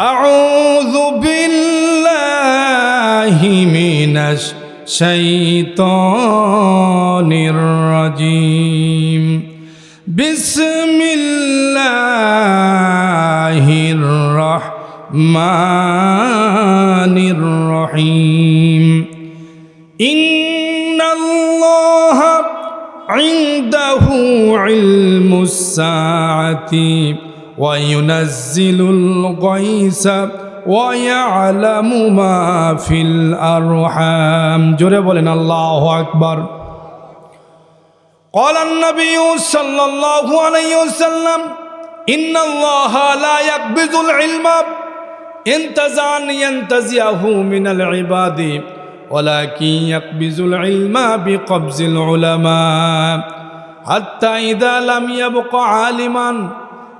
أعوذ بالله من الشيطان الرجيم. بسم الله الرحمن الرحيم. إن الله عنده علم الساعة. وينزل الغيث ويعلم ما في الأرحام جرب لنا الله أكبر قال النبي صلى الله عليه وسلم إن الله لا يقبض العلم انتزعا ينتزعه من العباد ولكن يقبض العلم بقبض العلماء حتى إذا لم يبق عالما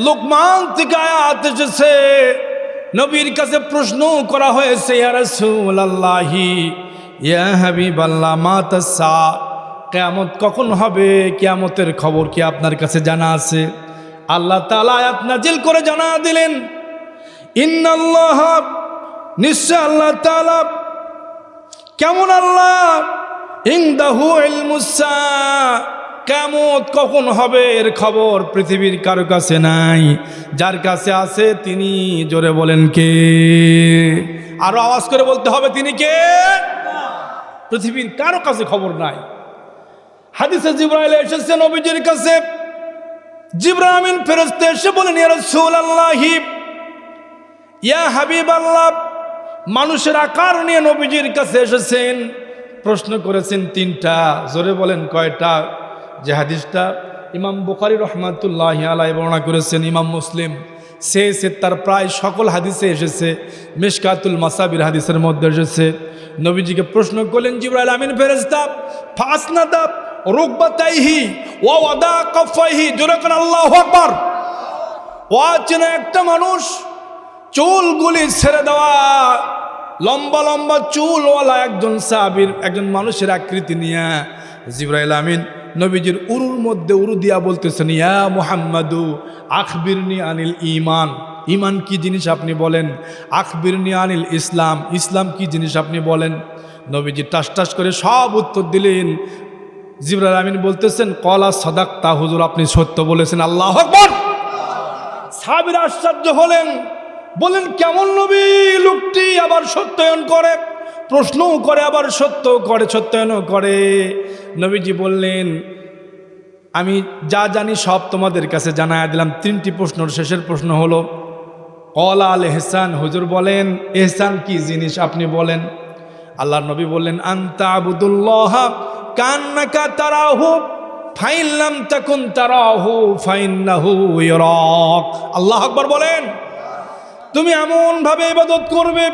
লোকমান থেকে আয়াত এসেছে। নবীর কাছে প্রশ্ন করা হয়েছে কিয়ামত কখন হবে? কেয়ামতের খবর কি আপনার কাছে জানা আছে? আল্লাহ তাআলা আয়াত নাজিল করে জানা দিলেন, ইন্নাল্লাহ, নিশ্চয় আল্লাহ তাআলা কেমন আল্লাহ? ইংদাহু ইলমুসা কেমত কখন হবে এর খবর পৃথিবীর কারও কাছে নাই। যার কাছে আছে তিনি, জোরে বলেন কে? আরও আওয়াজ করে বলতে হবে, তিনি কে? পৃথিবীর কারও কাছে খবর নাই। হাদিসে জিব্রাইল এসেছে নবীজির কাছে। জিব্রাহিম ফেরস্তে এসে বলেন, ইয়া হাবিব আল্লাহ মানুষের আকার নিয়ে নবীজির কাছে এসেছেন। প্রশ্ন করেছেন তিনটা, জোরে বলেন কয়টা? যে হাদিসটা ইমাম বুখারি রহমাতুল্লাহ আলাই বর্ণনা করেছেন, ইমাম মুসলিম। সে সে তার প্রায় সকল হাদিসে এসেছে, মিশকাতুল মাসাবির হাদিসের মধ্যে এসেছে। নবীজিকে প্রশ্ন করলেন, জিবরাইল আমিন ফেরেস্তা ফাসনাদাব রুকবাতাইহি ওয়া ওয়াদা কফাইহি, জোরে কোন আল্লাহু আকবার। ওয়াচনা একটা মানুষ চুলগুলি ছেড়ে দেওয়া, লম্বা লম্বা চুলওয়ালা একজন সাহাবির, একজন মানুষের আকৃতি নিয়ে, জিব্রাইল আমিন নবীজির উরুর মধ্যে উরু দিয়া বলতেছেন, ইয়া মুহাম্মাদু, আখবিরনি আনিল ইমান ইমান কি জিনিস আপনি বলেন? আখবিরনি আনিল ইসলাম। ইসলাম কি জিনিস আপনি বলেন? নবীজি টাস টাস করে সব উত্তর দিলেন। জিবরাল আমিন বলতেছেন, কলা সদাক তা হুজুর আপনি সত্য বলেছেন। আল্লাহ সাবির আশ্চর্য হলেন বলেন কেমন নবী? লোকটি আবার সত্যায়ন করে, প্রশ্নও করে, আবার সত্য করে, সত্যায়নও করে। নবীজি বললেন, আমি যা জানি সব তোমাদের কাছে জানায় দিলাম। তিনটি প্রশ্নর শেষের প্রশ্ন হলো, কলা আল এহসান? হুজুর বলেন, এহসান কি জিনিস আপনি বলেন? আল্লাহ নবী বললেন, আন্তা আবুদুল্লাহ কান্নাকা তারাহু ফাইনলাম তাকুন তারাহু, ফাইন্নাহু ইরাক। আল্লাহ আকবার বলেন, তুমি এমন ভাবে ইবাদত করবে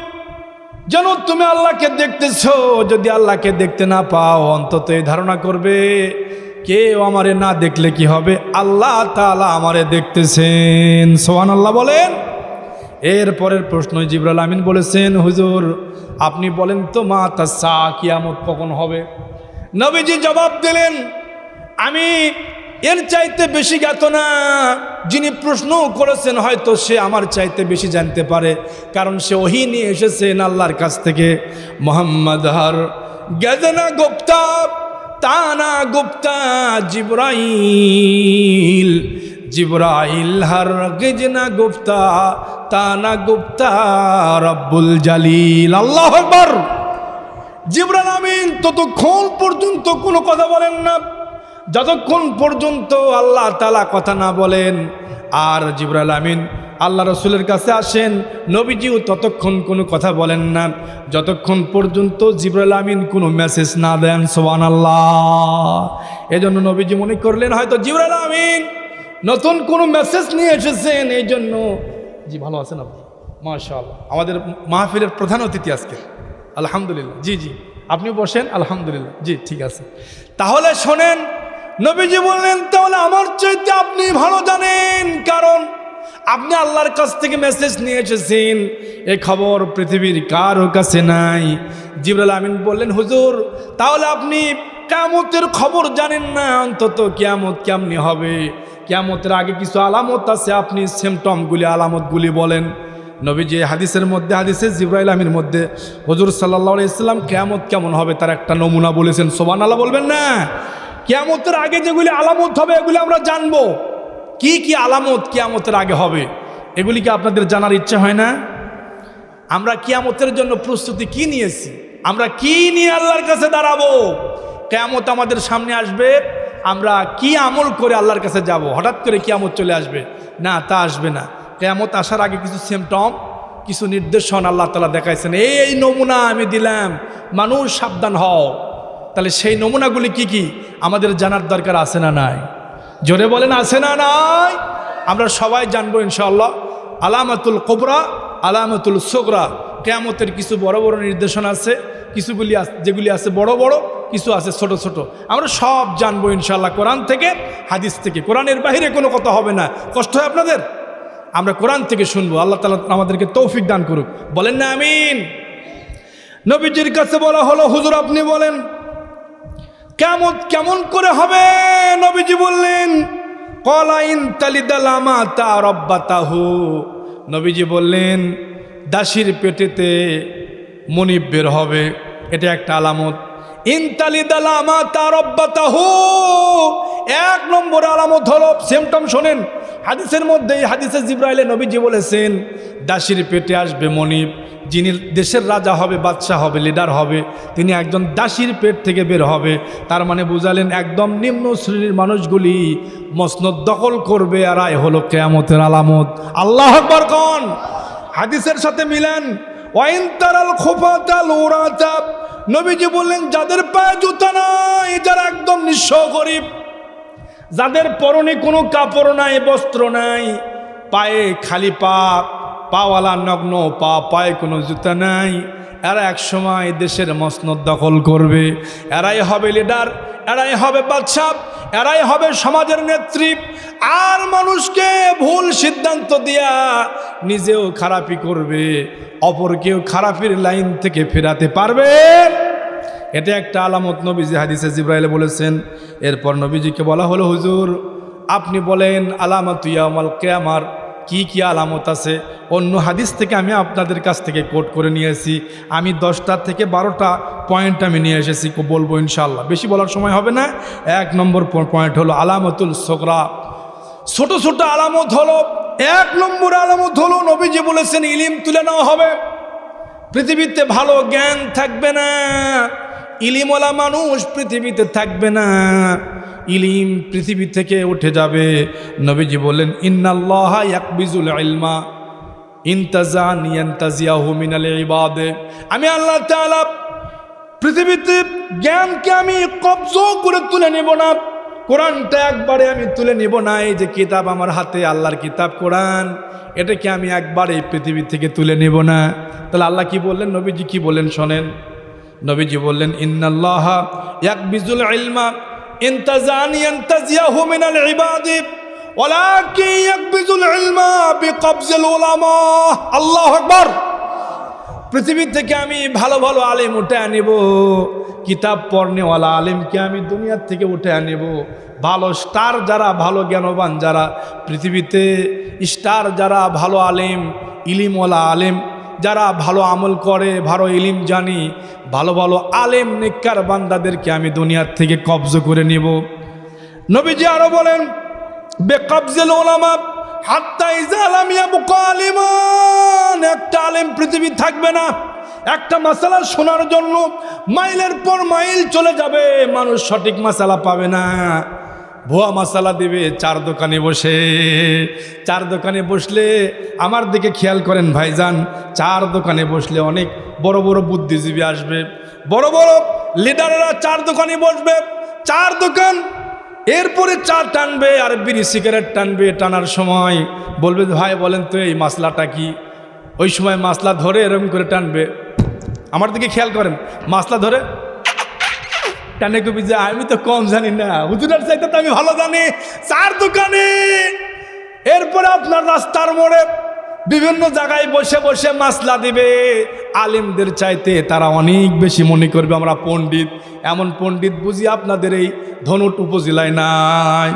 যেন তুমি আল্লাহকে দেখতেছো, যদি আল্লাহকে দেখতে না পাও, অন্তত এই ধারণা করবে, কেউ আমারে না দেখলে কি হবে? আল্লাহ তাআলা আমারে দেখতেছেন। সোহান আল্লাহ বলেন। এর পরের প্রশ্ন জিবরাল আমিন বলেছেন, হুজুর, আপনি বলেন তো মা তা সা কিয়ামত কখন হবে? নবীজি জবাব দিলেন, আমি এর চাইতে বেশি জ্ঞাত না। যিনি প্রশ্ন করেছেন, হয়তো সে আমার চাইতে বেশি জানতে পারে। কারণ সে ওহি নিয়ে এসেছেন আল্লাহর কাছ থেকে। মোহাম্মদ হর গেজনা গুপ্তা, তানা গুপ্তা, জিব্রাইল। জিব্রাইল হর গেজনা গুপ্তা, তানা গুপ্তা, রব্বুল জালিল। আল্লাহ আকবর। আমিন, ততক্ষণ পর্যন্ত কোনো কথা বলেন না। যতক্ষণ পর্যন্ত আল্লাহ তালা কথা না বলেন, আর জিবরাল আমিন আল্লাহ রসুলের কাছে আসেন, নবীজিও ততক্ষণ কোনো কথা বলেন না। যতক্ষণ পর্যন্ত জিবরাল আমিন কোনো মেসেজ না দেন সোয়ান আল্লাহ এজন্য নবীজি মনে করলেন, হয়তো জিবরাল আমিন নতুন কোনো মেসেজ নিয়ে এসেছেন এই জন্য জি, ভালো আছেন আপনি? মাশাআল্লাহ। আমাদের মাহফিলের প্রধান অতিথি আজকে। আলহামদুলিল্লাহ। জি জি। আপনি বসেন, আলহামদুলিল্লাহ। জি, ঠিক আছে। তাহলে শোনেন নবীজি বললেন, তাহলে আমার চাইতে আপনি ভালো জানেন, কারণ আপনি আল্লাহর কাছ থেকে মেসেজ নিয়ে এসেছেন। এ খবর পৃথিবীর কারও কাছে নাই। জিবরাল আমিন বললেন, হুজুর, তাহলে আপনি কেয়ামতের খবর জানেন না, অন্তত কেয়ামত কেমনি হবে? কেয়ামতের আগে কিছু আলামত আছে, আপনি সিমটমগুলি আলামতগুলি বলেন। নবীজি হাদিসের মধ্যে, হাদিসে জিব্রাইল আমির মধ্যে, হজুর সাল্লাহ ইসলাম কেয়ামত কেমন হবে? তার একটা নমুনা বলেছেন। সোবান আল্লাহ বলবেন না? কেয়ামতের আগে যেগুলি আলামত হবে, এগুলি আমরা জানব। কি কি আলামত কেয়ামতের আগে হবে, এগুলি কি আপনাদের জানার ইচ্ছা হয় না? আমরা কিয়ামতের জন্য প্রস্তুতি কি নিয়েছি? আমরা কি নিয়ে আল্লাহর কাছে দাঁড়াবো? কেয়ামত আমাদের সামনে আসবে, আমরা কি আমল করে আল্লাহর কাছে যাব? হঠাৎ করে কিয়ামত চলে আসবে? না, তা আসবে না। কেয়ামত আসার আগে কিছু সিমটম কিছু নির্দেশন আল্লাহ তালা দেখাইছেন। এই নমুনা আমি দিলাম, মানুষ সাবধান হও। তাহলে সেই নমুনাগুলি কি কি? আমাদের জানার দরকার আছে না নাই? জোরে বলেন, আছে না নাই? আমরা সবাই জানব ইনশাআল্লাহ। আলামাতুল কোবরা, আলামাতুল সোগরা। কেয়ামতের কিছু বড় বড় নির্দেশন আছে কিছুগুলি যেগুলি আছে বড় বড়, কিছু আছে ছোট ছোট। আমরা সব জানব ইনশাল্লাহ কোরআন থেকে, হাদিস থেকে। কোরআনের বাইরে কোনো কথা হবে না। কষ্ট হয় আপনাদের? আমরা কোরআন থেকে শুনব। আল্লাহ তালা আমাদেরকে তৌফিক দান করুক। বলেন না, আমিন। নবীজির কাছে বলা হলো, হুজুর আপনি বলেন কেমন কেমন করে হবে? নবীজি বললেন কলাইন তালিদালামা তা রব্বাতাহু। নবীজি বললেন, দাসির পেটেতে মনিব বের হবে। এটা একটা আলামত। ইনতালিদালামা তা রব্বাতাহু। এক নম্বর আলামত হলো সিমটম শোনেন, হাদিসের মধ্যে হাদিসে জিব্রাইলে নবীজি বলেছেন, দাসির পেটে আসবে মনিব যিনি দেশের রাজা হবে, বাদশাহ হবে লিডার হবে, তিনি একজন দাসীর পেট থেকে বের হবে। তার মানে বুঝালেন একদম নিম্ন শ্রেণির মানুষগুলি মসনদ দখল করবে আর আয় হলো কেয়ামতের আলামত। আল্লাহ কন? হাদিসের সাথে মিলেন নবীজি বললেন, যাদের পায়ে জুতা নাই, যারা একদম নিঃস্ব গরিব, যাদের পরনে কোনো কাপড় নাই, বস্ত্র নাই, পায়ে খালি পা পাওয়ালা নগ্ন, পা পায়ে কোনো জুতা নাই। এরা এক সময় দেশের মসনদ দখল করবে। এরাই হবে লিডার এরাই হবে বাদশাহ, এরাই হবে সমাজের নেত্রী। আর মানুষকে ভুল সিদ্ধান্ত দিয়া নিজেও খারাপি করবে। অপরকেও খারাপির লাইন থেকে ফেরাতে পারবে। এটা একটা আলামত নবীজি হাদিসে জিব্রাইলে বলেছেন। এরপর নবীজিকে বলা হলো, হুজুর, আপনি বলেন, আলামত ইয়ামাল কেয়ামার কি কি আলামত আছে? অন্য হাদিস থেকে আমি আপনাদের কাছ থেকে কোট করে নিয়ে নিয়েছি। আমি দশটা থেকে বারোটা পয়েন্ট আমি নিয়ে এসেছি বলব ইনশাল্লাহ বেশি বলার সময় হবে না। এক নম্বর পয়েন্ট হলো আলামতুল সোকরা। ছোট ছোট আলামত হলো, এক নম্বর আলামত হলো নবীজি বলেছেন, ইলিম তুলে নেওয়া হবে। পৃথিবীতে ভালো জ্ঞান থাকবে না। ইলিমওয়ালা মানুষ পৃথিবীতে থাকবে না। ইলিম পৃথিবী থেকে উঠে যাবে। নবীজি বললেন, ইন্নাল্লাহ ইয়াকবিজুল ইলমা ইনতাজান ইয়ান্তাজিয়াহু মিনাল ইবাদে। আমি আল্লাহ তাআলা পৃথিবীতে জ্ঞানকে আমি কবজ করে তুলে নেব না। কোরআনটা একবারে আমি তুলে নেব না। এই যে কিতাব আমার হাতে, আল্লাহর কিতাব, কোরআন, এটাকে আমি একবারে পৃথিবী থেকে তুলে নেব না। তাহলে আল্লাহ কি বললেন? নবীজি কি বললেন শোনেন? নবীজি বললেন, ইন্নাল্লাহ ইয়াকবিজুল ইলমা ইনতাজান পৃথিবী থেকে আমি ভালো ভালো আলেম উঠে আনিব, কিতাব পড়নেওয়ালা আলেমকে আমি দুনিয়ার থেকে উঠে আনিব। ভালো স্টার যারা, ভালো জ্ঞানবান যারা, পৃথিবীতে স্টার যারা, ভালো আলেম, ইলিমওয়ালা আলেম যারা ভালো আমল করে, ভালো ইলিম জানি, ভালো ভালো আলেম নিকার বান্দাদেরকে আমি দুনিয়ার থেকে কবজ করে নিব। নবীজি আরও বলেন, বেকবজেল ওলামা, হাত্তা ইজালাম ইয়াবকা আলিমান। একটা আলেম পৃথিবী থাকবে না। একটা মাসালা শোনার জন্য মাইলের পর মাইল চলে যাবে। মানুষ সঠিক মাসালা পাবে না। ভুয়া মশালা দিবে চার দোকানে বসে। চার দোকানে বসলে আমার দিকে খেয়াল করেন ভাইজান, চার দোকানে বসলে অনেক বড় বড় বুদ্ধিজীবী আসবে। বড় বড় লিডাররা চার দোকানে বসবে। চার দোকান, এরপরে চা টানবে আর বিড়ি সিগারেট টানবে টানার সময়। বলবে, ভাই, বলেন তো এই মশলাটা কি? ওই সময় মাসলা ধরে এরকম করে টানবে। আমার দিকে খেয়াল করেন মাসলা ধরে টানে কবি যে, আমি তো কম জানি না। হুজুরের চাইতে তো আমি ভালো জানি। চার দোকানে। এরপরে আপনার রাস্তার মোড়ে বিভিন্ন জায়গায় বসে বসে মাসলা দিবে। আলিমদের চাইতে তারা অনেক বেশি মনে করবে, আমরা পণ্ডিত। এমন পণ্ডিত বুঝি আপনাদের এই ধনুট উপজেলায় নাই।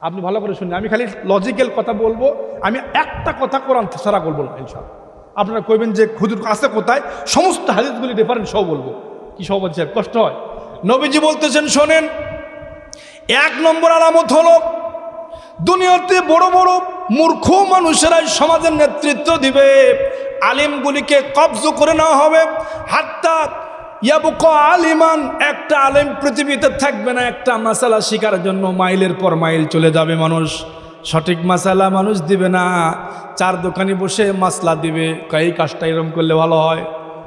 আপনি ভালো করে শুনুন, আমি খালি লজিক্যাল কথা বলব। আমি একটা কথা কোরআন ছাড়া বলব না ইনশাল্লাহ আপনারা কইবেন যে খুদুর আছে কোথায়? সমস্ত হাদিসগুলি রেফারেন্স সব বলব। কি সব বলছে কষ্ট হয়। নবীজি বলতেছেন, শোনেন, এক নম্বর আলামত হলো, দুনিয়াতে বড় বড় মূর্খ মানুষেরাই সমাজের নেতৃত্ব দিবে। আলিমগুলিকে কবজ করে নেওয়া হবে। হাত্তা ইয়াবুক আলিমান, একটা আলেম পৃথিবীতে থাকবে না, একটা মাসালা শিকার জন্য মাইলের পর মাইল চলে যাবে মানুষ। সঠিক মাসালা মানুষ দিবে না, চার দোকানে বসে মাসলা দিবে। এই কাজটা এরম করলে ভালো হয়?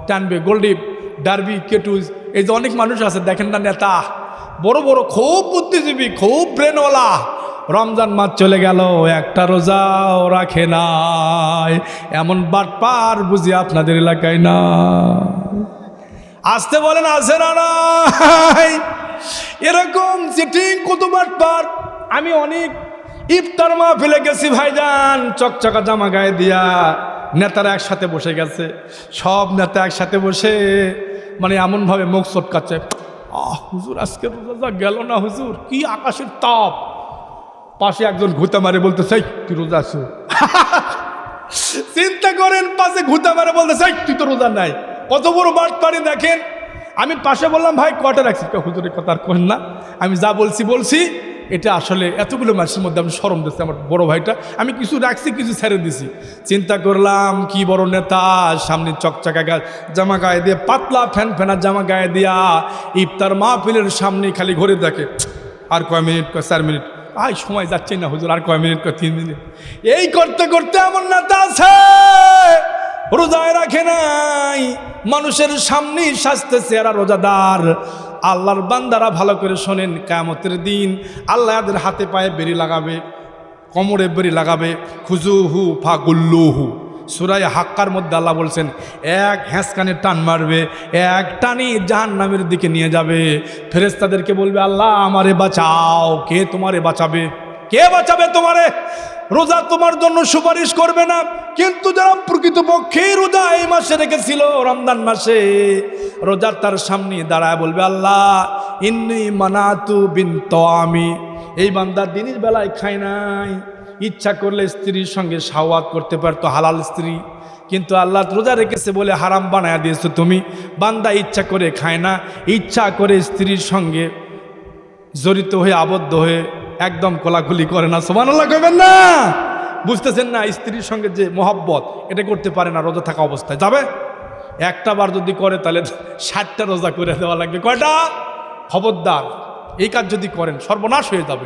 টানবে গোল্ডিপ ডারবি কেটুজ এই যে অনেক মানুষ আছে, দেখেন না নেতা। বড় বড়, খুব বুদ্ধিজীবী, খুব ব্রেনওয়ালা। রমজান মাস চলে গেল, একটা রোজাও রাখে নাই। এমন বাটপার বুঝি আপনাদের এলাকায় না। আসতে বলেন, আসে না এরকম চিটিং কত বাটপার আমি অনেক ইফতার মা ফেলে গেছি ভাইজান, চকচকা জামা গায়ে দিয়া। নেতারা একসাথে বসে গেছে। সব নেতা একসাথে বসে মানে এমনভাবে মুখ চটকাচ্ছে, আহ, হুজুর, আজকে রোজা গেল না হুজুর, কি আকাশের তাপ। পাশে একজন ঘুতা মারে বলতে চাই তুই রোজা আছো চিন্তা করেন, পাশে ঘুতা মারে বলতে চাই তুই তো রোজা নাই। কত বড় বাট পারি দেখেন, আমি পাশে বললাম, ভাই কটা রাখছি হুজুরের কথা আর করেন না, আমি যা বলছি বলছি। এটা আসলে এতগুলো মানুষের মধ্যে আমি সরম দিচ্ছি, আমার বড় ভাইটা। আমি কিছু রাখছি, কিছু ছেড়ে দিছি। চিন্তা করলাম, কি বড় নেতা, সামনে চকচাকা গা, জামা গায়ে দিয়ে, পাতলা ফ্যান ফ্যানা জামা গায়ে দিয়া ইফতার মাহফিলের সামনে খালি ঘুরে দেখে, আর কয় মিনিট, কয় চার মিনিট? আই সময় যাচ্ছে না হুজুর, আর কয় মিনিট, কয় তিন মিনিট? এই করতে করতে আমার নেতা আছে, রোজায় রাখে নাই, মানুষের সামনেই সাজতেছে এরা রোজাদার। আল্লাহর বান্দারা ভালো করে শোনেন কামতের দিন আল্লাহ এদের হাতে পায়ে বেরি লাগাবে, কোমরে বেরি লাগাবে। খুজুহু ফা গুল্লুহু সুরাই হাক্কার মধ্যে আল্লাহ বলছেন, এক হ্যাঁসকানে টান মারবে, এক টানি জাহান নামের দিকে নিয়ে যাবে। ফেরেস্তাদেরকে বলবে, আল্লাহ আমারে বাঁচাও। কে তোমারে বাঁচাবে? কে বাঁচাবে তোমারে? রোজা তোমার জন্য সুপারিশ করবে না। কিন্তু যারা প্রকৃতপক্ষে রোজা এই মাসে রেখেছিল, রমজান মাসে রোজার তার সামনে দাঁড়ায় বলবে, আল্লাহ, ইন্নি মানাতু বিন আমি। এই বান্দার দিনের বেলায় খাই নাই। ইচ্ছা করলে স্ত্রীর সঙ্গে সাওয়াত করতে পারতো, হালাল স্ত্রী। কিন্তু আল্লাহ রোজা রেখেছে বলে হারাম বানায় দিয়েছ তুমি। বান্দা ইচ্ছা করে খায় না, ইচ্ছা করে স্ত্রীর সঙ্গে জড়িত হয়ে, আবদ্ধ হয়ে একদম কোলাকুলি করে না। সমান আল্লাহ করবেন না। বুঝতেছেন না, স্ত্রীর সঙ্গে যে মোহাব্বত, এটা করতে পারে না, রোজা থাকা অবস্থায়। যাবে? একটা বার যদি করে, তাহলে ষাটটা রোজা করে দেওয়া লাগবে। কয়টা? খবরদার। এই কাজ যদি করেন, সর্বনাশ হয়ে যাবে।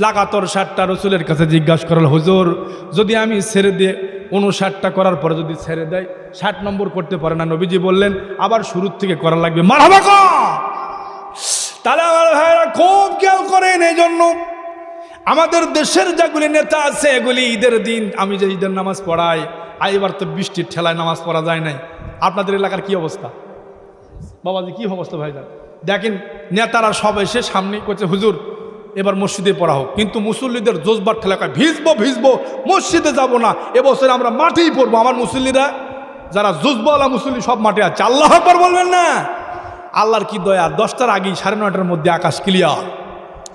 লাগাতর ষাটটা রসুলের কাছে জিজ্ঞাসা করাল, হুজুর, যদি আমি ছেড়ে দিয়ে উনষাটটা করার পরে যদি ছেড়ে দেয়, ষাট নম্বর করতে পারে না? নবীজি বললেন, আবার শুরুর থেকে করা লাগবে। মারাবা তাহলে আমার ভাইরা খুব কেউ করেন এই জন্য আমাদের দেশের যেগুলি নেতা আছে, এগুলি ঈদের দিন, আমি যে ঈদের নামাজ পড়াই, আর এবার তো বৃষ্টির ঠেলায় নামাজ পড়া যায় নাই। আপনাদের এলাকার কি অবস্থা? বাবাজি, কি অবস্থা ভাইজান দেখেন, নেতারা সব এসে সামনে করছে হুজুর, এবার মসজিদে পড়া হোক। কিন্তু মুসল্লিদের জোজবার ঠেলাকায় ভিজবো ভিজবো, মসজিদে যাব না। এবছর আমরা মাঠেই পড়ব। আমার মুসল্লিরা, যারা জুজবলা মুসল্লি, সব মাঠে আছে। আল্লাহ আকবার বলবেন না? আল্লাহর কি দয়া? দশটার আগেই সাড়ে নয়টার মধ্যে আকাশ ক্লিয়ার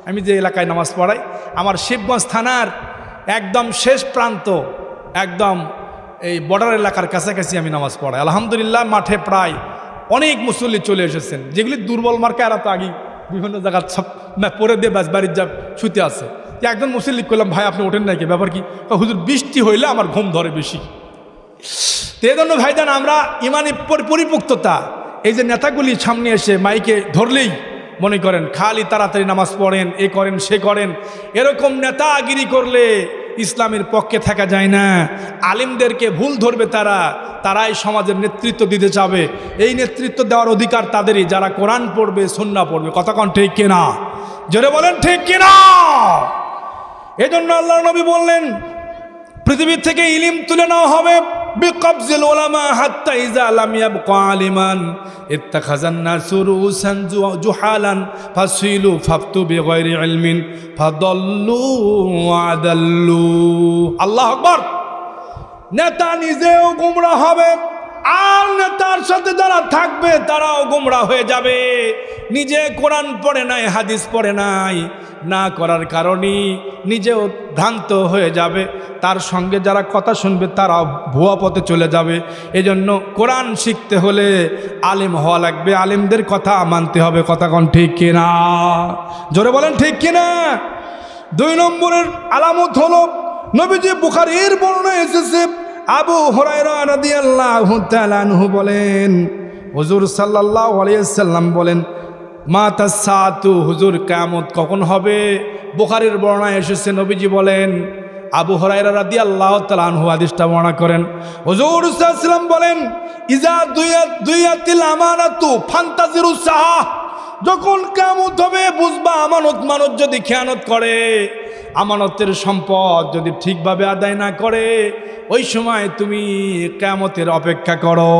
আমি যে এলাকায় নামাজ পড়াই, আমার শিবগঞ্জ থানার একদম শেষ প্রান্ত, একদম এই বর্ডার এলাকার কাছাকাছি আমি নামাজ পড়াই। আলহামদুলিল্লাহ মাঠে প্রায় অনেক মুসল্লি চলে এসেছেন। যেগুলি দুর্বল মার্কে, এরা তো আগেই বিভিন্ন জায়গার সব পরে দিয়ে ব্যাস বাড়ির যা শুতে আছে। একজন মুসল্লি করলাম ভাই, আপনি ওঠেন নাকি ব্যাপার কি? হুজুর, বৃষ্টি হইলে আমার ঘুম ধরে বেশি। তো জন্য, ভাইজান, আমরা ইমানে পরি- পরিপক্ততা, এই যে নেতাগুলি সামনে এসে মাইকে ধরলেই মনে করেন, খালি তাড়াতাড়ি নামাজ পড়েন, এ করেন, সে করেন, এরকম নেতাগিরি করলে ইসলামের পক্ষে থাকা যায় না। আলিমদেরকে ভুল ধরবে তারা, তারাই সমাজের নেতৃত্ব দিতে চাবে। এই নেতৃত্ব দেওয়ার অধিকার তাদেরই, যারা কোরআন পড়বে সন্না পড়বে। কতক্ষণ ঠিক কিনা? জোরে বলেন ঠিক কিনা? এজন্য আল্লাহ নবী বললেন, পৃথিবীর থেকে ইলিম তুলে নেওয়া হবে। بقبض العلماء حتى إذا لم يبق عالما اتخذ الناس رؤوسا جحالا فسئلوا فافتوا بغير علم فضلوا وعدلوا الله أكبر নেতা নিজেও গুমরা হবে আর নেতার সাথে যারা থাকবে তারাও গুমরা হয়ে যাবে নিজে কোরআন পড়ে নাই হাদিস পড়ে নাই না করার কারণেই নিজেও ভ্রান্ত হয়ে যাবে। তার সঙ্গে যারা কথা শুনবে তারা ভুয়া পথে চলে যাবে। এজন্য কোরআন শিখতে হলে আলেম হওয়া লাগবে। আলেমদের কথা মানতে হবে। কথা কোন ঠিক কিনা? জোরে বলেন ঠিক কিনা? দুই নম্বরের আলামত হলো, নবীজি বুখারীর বর্ণনা এসেছে, আবু আনহু বলেন, হজুর আলাইহি সাল্লাম বলেন মা তাসাতু, হুজুর কামত কখন হবে? বোখারের বর্ণায় এসেছে, নবীজি বলেন, আবু হরাইরা আল্লাহ আদিসটা বর্ণনা করেন। হুজুর বলেন, ইজা যখন কামত হবে, বুঝবা আমানত মানত যদি খেয়ানত করে। আমানতের সম্পদ যদি ঠিকভাবে আদায় না করে, ওই সময় তুমি কেমতের অপেক্ষা করো।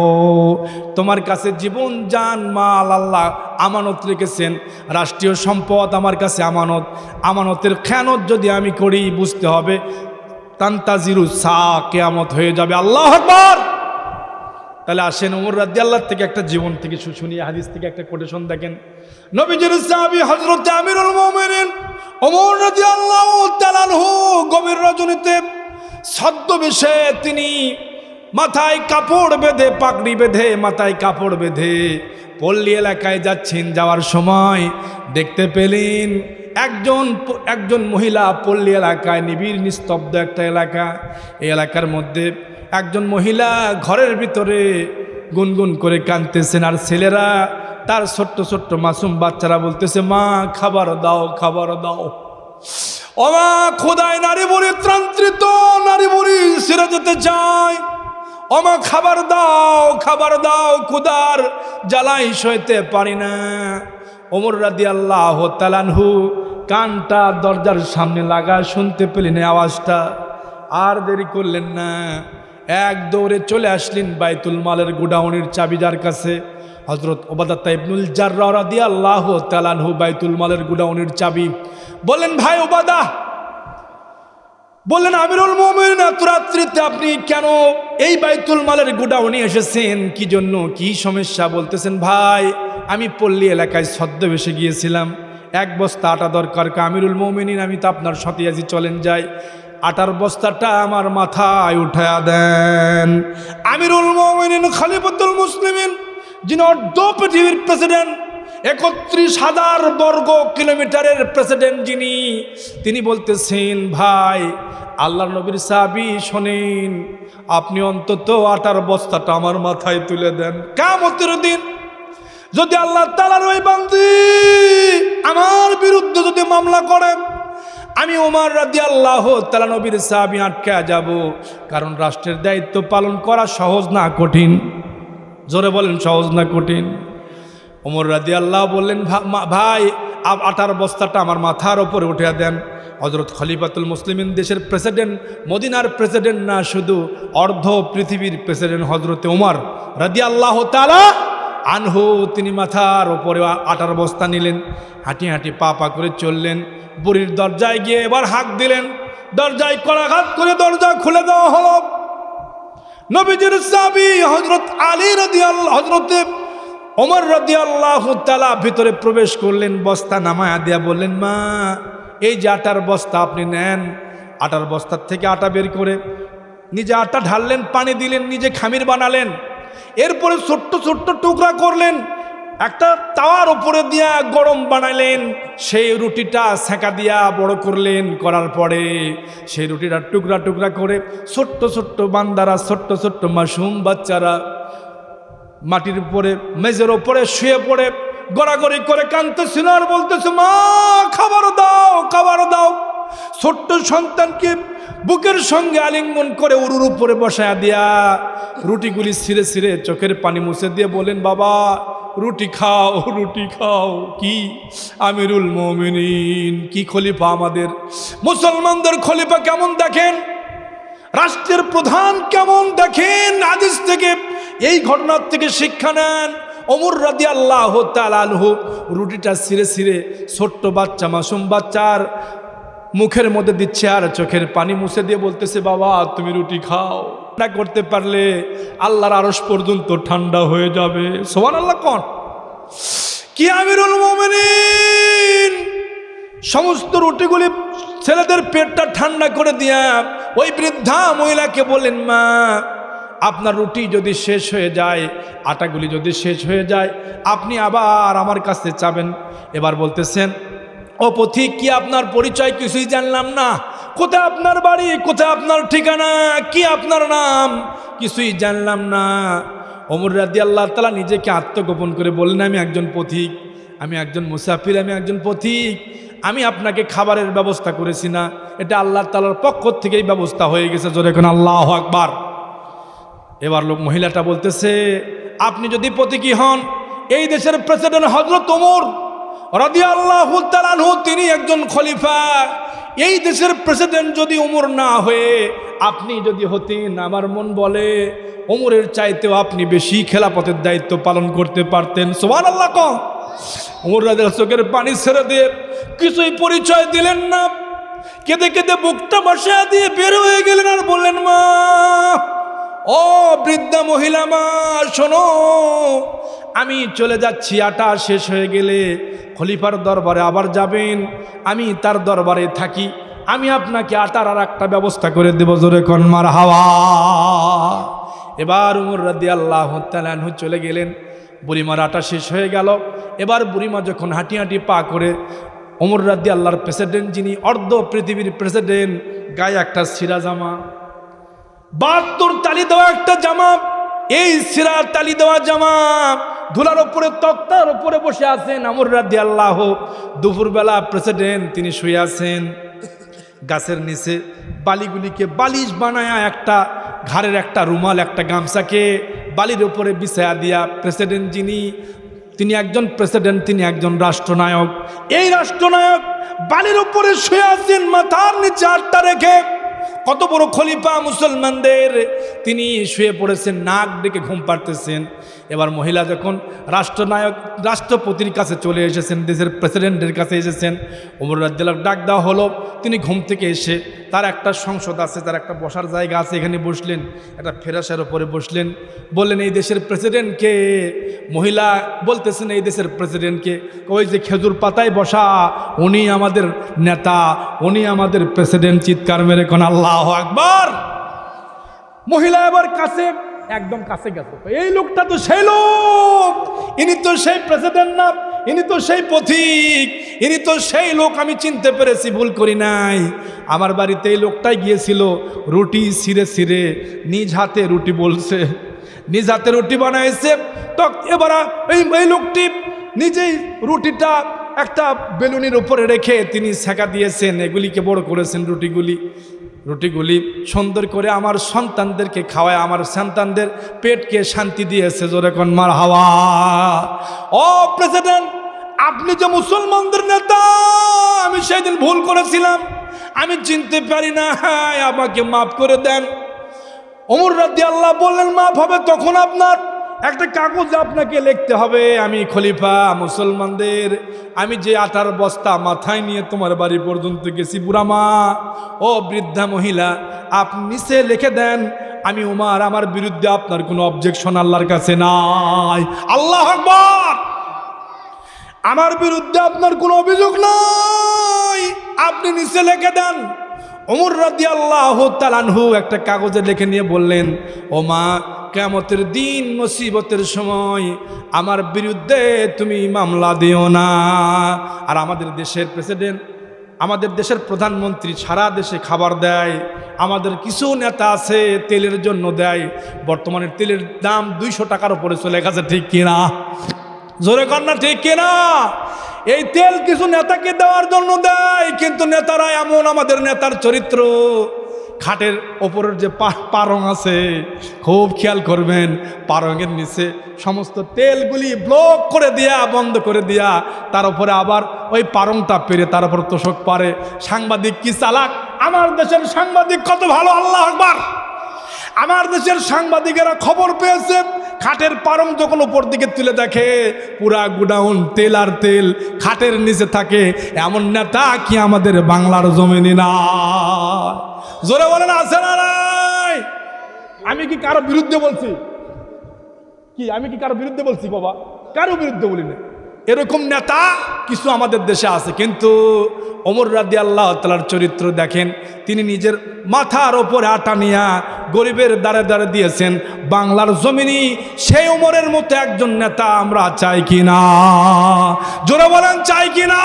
তোমার কাছে জীবন, জান, মাল আল্লাহ আমানত রেখেছেন। রাষ্ট্রীয় সম্পদ আমার কাছে আমানত। আমানতের খেয়ানত যদি আমি করি, বুঝতে হবে, তান্তাজিরু সা কেয়ামত হয়ে যাবে। আল্লাহ তাহলে আসেন ওমর রাদ্দি আল্লাহ থেকে একটা জীবন থেকে শুনি হাদিস থেকে একটা কোটেশন দেখেন। নবীজির সাহাবী হযরত আমিরুল মুমিনিন ওমর রাদিয়াল্লাহু তাআলাহু গভীর রজনীতে ছদ্মবেশে তিনি মাথায় কাপড় বেঁধে, পাগড়ি বেঁধে, মাথায় কাপড় বেঁধে পল্লী এলাকায় যাচ্ছেন। যাওয়ার সময় দেখতে পেলেন একজন একজন মহিলা পল্লী এলাকায় নিবিড় নিস্তব্ধ একটা এলাকা। এই এলাকার মধ্যে একজন মহিলা ঘরের ভিতরে গুনগুন করে কাঁদতেছেন, আর ছেলেরা তার ছোট্ট ছোট্ট মাসুম বাচ্চারা বলতেছে, মা, খাবার দাও খাবার দাও। অমা খোদায় নারী বুড়ি ত্রান্ত্রিত নারী বুড়ি সেরে যেতে চায় অমা খাবার দাও খাবার দাও খুদার জ্বালাই সইতে পারি না। ওমর রাদি আল্লাহ তালানহু কানটা দরজার সামনে লাগা শুনতে পেলেন আওয়াজটা। আর দেরি করলেন না এক দৌড়ে চলে আসলেন বাইতুল মালের গোডাউনের চাবিদার কাছে। হজরত ওবাদা ইবনুল জার্রা রাদি আল্লাহ তালানহু বাইতুল মালের গোডাউনের চাবি। বললেন, ভাই ওবাদা বললেন, আমিরুল মোমিন এত রাত্রিতে আপনি কেন এই বাইতুল মালের গোডাউনে এসেছেন? কি জন্য, কি সমস্যা? বলতেছেন, ভাই, আমি পল্লী এলাকায় ছদ্মবেশে গিয়েছিলাম। এক বস্তা আটা দরকার আমিরুল মোমিনিন, আমি তো আপনার সতিয়াজি চলেন যাই। আটার বস্তাটা আমার মাথায় উঠা দেন। আমিরুল মোমিনিন, খালিফতুল মুসলিমিন, যিনি অর্ধ পৃথিবীর প্রেসিডেন্ট, একত্রিশ হাজার বর্গ কিলোমিটারের প্রেসিডেন্ট যিনি, তিনি বলতেছেন, ভাই আল্লাহ নবীর সাবি শোনেন, আপনি অন্তত আটার বস্তাটা আমার মাথায় তুলে দেন। কামতের দিন যদি আল্লাহ তালার ওই বান্দি আমার বিরুদ্ধে যদি মামলা করেন আমি ওমার রাদি আল্লাহ তালা নবীর সাহাবি আটকে যাব। কারণ রাষ্ট্রের দায়িত্ব পালন করা সহজ না কঠিন। জোরে বলেন, সহজ না কঠিন? ওমর রাদি আল্লাহ বললেন ভাই আটার বস্তাটা আমার মাথার ওপরে উঠে দেন। হজরত খলিফাতুল মুসলিমিন দেশের প্রেসিডেন্ট, মদিনার প্রেসিডেন্ট না, শুধু অর্ধ পৃথিবীর প্রেসিডেন্ট হজরতে ওমর রাদি আল্লাহ তালা আনহু, তিনি মাথার ওপরে আটার বস্তা নিলেন। হাঁটি হাঁটি পা পা করে চললেন। বুড়ির দরজায় গিয়ে এবার হাঁক দিলেন, দরজায় করাঘাত করে দরজা খুলে দেওয়া হলো। নবীজির সাবি হজরত আলী রাদি আল্লাহ হজরতে ওমর রাদি আল্লাহ তালা ভিতরে প্রবেশ করলেন, বস্তা নামায়া দিয়া বললেন, মা, এই যে আটার বস্তা আপনি নেন। আটার বস্তার থেকে আটা বের করে নিজে আটা ঢাললেন, পানি দিলেন, নিজে খামির বানালেন। এরপরে ছোট্ট ছোট্ট টুকরা করলেন একটা তাওয়ার উপরে দিয়া গরম বানাইলেন, সেই রুটিটা সেঁকা দিয়া বড় করলেন, করার পরে সেই রুটিটা টুকরা টুকরা করে ছোট্ট ছোট্ট বান্দারা, ছোট্ট ছোট্ট মাসুম বাচ্চারা মাটির উপরে মেজের ওপরে শুয়ে পড়ে, গড়াগড়ি করে কাঁদতেছিল আর বলতেছে, মা, খাবার দাও খাবার দাও। ছোট্ট সন্তানকে বুকের সঙ্গে আলিঙ্গন করে উরুর উপরে বসায়া দিয়া রুটিগুলি ছিঁড়ে ছিঁড়ে চোখের পানি মুছে দিয়ে বলেন বাবা রুটি খাও রুটি খাও। কি? আমিরুল মমিনিন। কি খলিফা আমাদের? মুসলমানদের খলিফা কেমন দেখেন? রাষ্ট্রের প্রধান কেমন দেখেন? আদিস থেকে, এই ঘটনার থেকে শিক্ষা নেন। অমর রাদি আল্লাহ তালানহু রুটিটা সিরে সিরে ছোট্ট বাচ্চা, মাসুম বাচ্চার মুখের মধ্যে দিচ্ছে আর চোখের পানি মুছে দিয়ে বলতেছে, বাবা, তুমি রুটি খাও। না করতে পারলে আল্লাহর আরস পর্যন্ত ঠান্ডা হয়ে যাবে। সোমান আল্লাহ কন? কি আমিরুল মোমেনিন। সমস্ত রুটিগুলি ছেলেদের পেটটা ঠান্ডা করে দিয়া ওই বৃদ্ধা মহিলাকে বললেন মা, আপনার রুটি যদি শেষ হয়ে যায়, আটাগুলি যদি শেষ হয়ে যায়, আপনি আবার আমার কাছে চাবেন এবার বলতেছেন ও পথিক কি আপনার পরিচয় কিছুই জানলাম না? কোথায় আপনার বাড়ি? কোথায় আপনার ঠিকানা? কি আপনার নাম? কিছুই জানলাম না। অমর রাদি আল্লাহ তালা নিজেকে আত্মগোপন করে বললেন, আমি একজন পথিক, আমি একজন মুসাফির, আমি একজন পথিক। আমি আপনাকে খাবারের ব্যবস্থা করেছি না। এটা আল্লাহ তালার পক্ষ থেকেই ব্যবস্থা হয়ে গেছে। জোরে এখন আল্লাহ আকবার। এবার লোক মহিলাটা বলতেছে, আপনি যদি প্রতীকী হন, এই দেশের প্রেসিডেন্ট হজরত ওমর তিনি একজন খলিফা। এই দেশের প্রেসিডেন্ট যদি ওমর না হয়ে, আপনি যদি হতেন, আমার মন বলে ওমরের চাইতেও আপনি বেশি খেলাপথের দায়িত্ব পালন করতে পারতেন। সোমান আল্লাহ কম ওমর রাজের চোখের পানি ছেড়ে দিয়ে কিছুই পরিচয় দিলেন না। কেঁদে কেঁদে বুকটা বসা দিয়ে বের হয়ে গেলেন আর বললেন, মা ও বৃদ্ধা মহিলা মা, শোনো। আমি চলে যাচ্ছি, আটা শেষ হয়ে গেলে খলিফার দরবারে আবার যাবেন। আমি তার দরবারে থাকি। আমি আপনাকে আটার আর একটা ব্যবস্থা করে দেব, জোরে কনমার হাওয়া এবার উমর রাদি আল্লাহ তালানহু চলে গেলেন। বুড়িমার আটা শেষ হয়ে গেল। এবার বুড়িমা যখন হাঁটি হাঁটি পা করে ওমর রাদি আল্লাহর প্রেসিডেন্ট, যিনি অর্ধ পৃথিবীর প্রেসিডেন্ট, গায়ে একটা সিরা জামা বাহাত্তর তালি দেওয়া একটা জামা। এই সিরা তালি দেওয়া জামা। ধুলার ওপরে তক্তার ওপরে বসে আছেন আমর রাদি আল্লাহ দুপুরবেলা প্রেসিডেন্ট তিনি শুয়ে আছেন। গাছের নিচে বালিগুলিকে বালিশ বানায়া একটা ঘাড়ের একটা রুমাল, একটা গামছাকে বালির ওপরে বিছায়া দিয়া প্রেসিডেন্ট যিনি, তিনি একজন প্রেসিডেন্ট, তিনি একজন রাষ্ট্রনায়ক। এই রাষ্ট্রনায়ক বালির উপরে শুয়ে আছেন, মাথার নিচে আটটা রেখে কত বড় খলিফা মুসলমানদের। তিনি শুয়ে পড়েছেন, নাক ডেকে ঘুম পাড়তেছেন। এবার মহিলা যখন রাষ্ট্রনায়ক, রাষ্ট্রপতির কাছে চলে এসেছেন, দেশের প্রেসিডেন্টের কাছে এসেছেন, ওমর রাজ্জালার ডাক দেওয়া হলো, তিনি ঘুম থেকে এসে তার একটা সংসদ আছে, তার একটা বসার জায়গা আছে, এখানে বসলেন। একটা ফেরাসের ওপরে বসলেন। বললেন, এই দেশের প্রেসিডেন্টকে মহিলা বলতেছেন, এই দেশের প্রেসিডেন্টকে ওই যে খেজুর পাতায় বসা, উনি আমাদের নেতা, উনি আমাদের প্রেসিডেন্ট চিৎকার মেরে কোন, আল্লাহ একবার মহিলা এবার কাছে একদম কাছে গেছে। এই লোকটা তো সেই লোক। ইনি তো সেই প্রেসিডেন্ট না, ইনি তো সেই পথিক, ইনি তো সেই লোক আমি চিনতে পেরেছি, ভুল করি নাই। আমার বাড়িতে এই লোকটাই গিয়েছিল, রুটি সিরে সিরে নিজ হাতে রুটি বলছে, নিজ হাতে রুটি বানাইছে। তো এবার এই এই লোকটি নিজেই রুটিটা একটা বেলুনির উপরে রেখে তিনি ছেঁকা দিয়েছেন, এগুলিকে বড় করেছেন রুটিগুলি। রুটিগুলি সুন্দর করে আমার সন্তানদেরকে খাওয়ায়, আমার সন্তানদের পেটকে শান্তি দিয়েছে, জোরে কোন মার হাওয়া ও প্রেসিডেন্ট, আপনি যে মুসলমানদের নেতা, আমি সেদিন ভুল করেছিলাম। আমি চিনতে পারি না হ্যাঁ আমাকে মাফ করে দেন। অমর রাদি আল্লাহ বললেন, মাফ হবে তখন আপনার। একটা কাগজ আপনাকে লিখতে হবে, আমি খলিফা মুসলমানদের। আমি যে আটার বস্তা মাথায় নিয়ে তোমার বাড়ি পর্যন্ত গেছি, বুড়ামা, ও বৃদ্ধা মহিলা, আপনি নিচে লিখে দেন, আমি উমার, আমার বিরুদ্ধে আপনার কোনো অবজেকশন আল্লাহর কাছে নাই। আল্লাহ আকবর! আমার বিরুদ্ধে আপনার কোনো অভিযোগ নাই। আপনি নিচে লিখে দেন। অমর রাদি আল্লাহ তালানহু একটা কাগজে লিখে নিয়ে বললেন ও মা কেমতের দিন মুসিবতের সময় আমার বিরুদ্ধে তুমি মামলা দিও না। আর আমাদের দেশের প্রেসিডেন্ট, আমাদের দেশের প্রধানমন্ত্রী সারা দেশে খাবার দেয়, আমাদের কিছু নেতা আছে তেলের জন্য দেয়, বর্তমানে তেলের দাম দুইশো টাকার উপরে চলে গেছে, ঠিক কিনা? জোরে না, ঠিক কিনা? এই তেল কিছু নেতাকে দেওয়ার জন্য দেয়, কিন্তু নেতারা এমন আমাদের নেতার চরিত্র। খাটের ওপরের যে পারং আছে, খুব খেয়াল করবেন পারঙের নিচে সমস্ত তেলগুলি ব্লক করে দেয়া, বন্ধ করে দেয়া, তার উপরে আবার ওই পারংটা পেরে তার উপর তোষক পারে। সাংবাদিক কি চালাক? আমার দেশের সাংবাদিক কত ভালো, আল্লাহ আকবার! আমার দেশের সাংবাদিকেরা খবর পেয়েছে, খাটের পারং যখন উপর দিকে তুলে দেখে, পুরা গুডাউন তেল আর তেল খাটের নিচে থাকে, এমন নেতা কি আমাদের বাংলার জমিনে না জোরে বলেন, আছে না নাই? আমি কি কারও বিরুদ্ধে বলছি? কি, আমি কি কারও বিরুদ্ধে বলছি বাবা? কারও বিরুদ্ধে বলি না এরকম নেতা কিছু আমাদের দেশে আছে, কিন্তু অমর রাদি আল্লাহ তালার চরিত্র দেখেন, তিনি নিজের মাথার ওপরে আটা নিয়া গরিবের দ্বারে দ্বারে দিয়েছেন, বাংলার জমিনি সেই ওমরের মতো একজন নেতা আমরা চাই কি না জোরে বলেন, চাই কি না